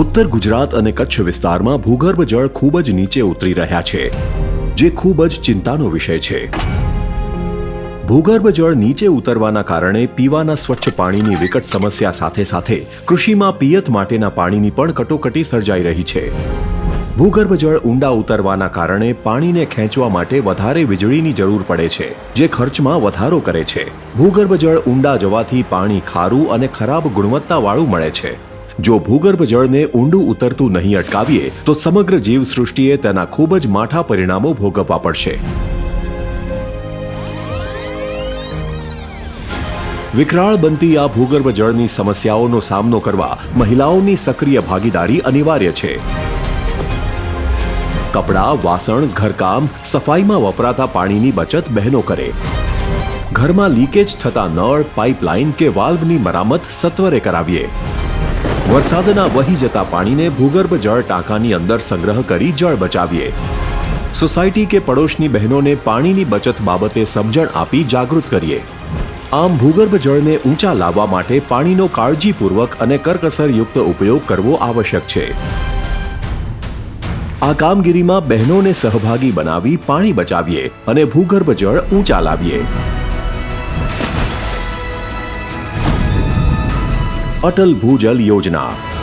ઉત્તર ગુજરાત અને કચ્છ વિસ્તારમાં ભૂગર્ભ જળ ખૂબ જ નીચે ઉતરી રહ્યા છે, જે ખૂબ જ ચિંતાનો વિષય છે. ભૂગર્ભ જળ નીચે ઉતરવાના કારણે પીવાના સ્વચ્છ પાણીની વિકટ સમસ્યા સાથે સાથે કૃષિમાં પિયત માટેના પાણીની પણ કટોકટી સર્જાઈ રહી છે. ભૂગર્ભ જળ ઊંડા ઉતરવાના કારણે પાણીને ખેંચવા માટે વધારે વીજળીની જરૂર પડે છે, જે ખર્ચમાં વધારો કરે છે. ભૂગર્ભ જળ ઊંડા જવાથી પાણી ખારું અને ખરાબ ગુણવત્તાવાળું મળે છે. જો ભૂગર્ભ જળને ઊંડું ઉતરતું નહીં અટકાવીએ, તો સમગ્ર જીવસૃષ્ટિએ તેના ખૂબ જ માઠા પરિણામો ભોગવવા પડશે. વિકરાળ બનતી આ ભૂગર્ભ જળની સમસ્યાઓનો સામનો કરવા મહિલાઓની સક્રિય ભાગીદારી અનિવાર્ય છે. કપડાં, વાસણ, ઘરકામ, સફાઈમાં વપરાતા પાણીની બચત બહેનો કરે. ઘરમાં લીકેજ થતા નળ, પાઇપલાઇન કે વાલ્વની મરામત સત્વરે કરાવીએ. વરસાદના વહી જતા પાણીને ભૂગર્ભ જળ ટાંકાની અંદર સંગ્રહ કરી જળ બચાવીએ. સોસાયટી કે પડોશની બહેનોને પાણીની બચત બાબતે સમજણ આપી જાગૃત કરીએ. આમ ભૂગર્ભ જળને ઊંચા લાવવા માટે પાણીનો કાળજીપૂર્વક અને કરકસરયુક્ત ઉપયોગ કરવો આવશ્યક છે. આ કામગીરીમાં બહેનોને સહભાગી બનાવી પાણી બચાવીએ અને ભૂગર્ભ જળ ઊંચા લાવીએ. અટલ ભૂજલ યોજના.